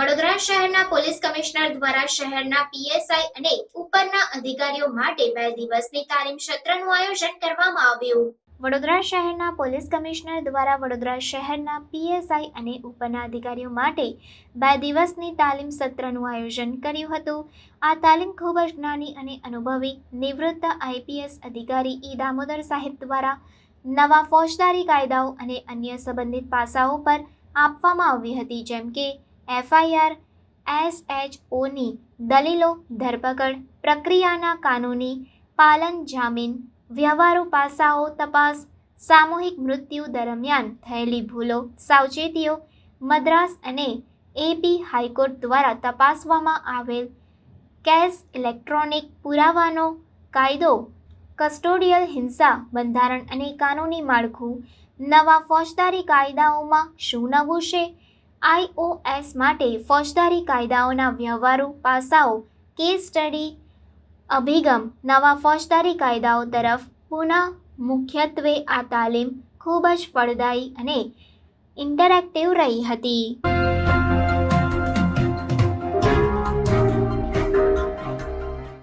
વડોદરા શહેરના police commissioner દ્વારા શહેરના પીએસઆઈ અને ઉપરના અધિકારીઓ માટે બે દિવસની તાલીમ સત્રનું આયોજન કરવામાં આવ્યું. વડોદરા શહેરના પોલીસ કમિશનર દ્વારા વડોદરા શહેરના પીએસઆઈ અને ઉપરના અધિકારીઓ માટે બે દિવસની તાલીમ સત્રનું આયોજન કર્યું હતું. આ તાલીમ ખૂબ જ જ્ઞાની અને અનુભવી, નિવૃત્ત આઈપીએસ અધિકારી ઈ દામોદર સાહેબ દ્વારા નવા ફોજદારી કાયદાઓ અને અન્ય સંબંધિત પાસાઓ પર આપવામાં આવી હતી, જેમ કે એફઆઈઆર, એસએચઓની દલીલો, ધરપકડ, પ્રક્રિયાના કાનૂની પાલન, જામીન, વ્યવહારુ પાસાઓ તપાસ, સામૂહિક મૃત્યુ દરમિયાન થયેલી ભૂલો, સાવચેતીઓ, મદ્રાસ અને એપી હાઈકોર્ટ દ્વારા તપાસવામાં આવેલ કેસ ઇલેક્ટ્રોનિક પુરાવાનો કાયદો, કસ્ટોડિયલ હિંસા બંધારણ અને કાનૂની માળખું, નવા ફોજદારી કાયદાઓમાં શું નવું છે આઈઓએસ માટે ફોજદારી કાયદાઓના વ્યવહારુ પાસાઓ, કેસ સ્ટડી અભિગમ, નવા ફોજદારી કાયદાઓ તરફ પુનઃ મુખ્યત્વે આ તાલીમ ખૂબ જ ફળદાયી અને ઇન્ટરેક્ટિવ રહી હતી.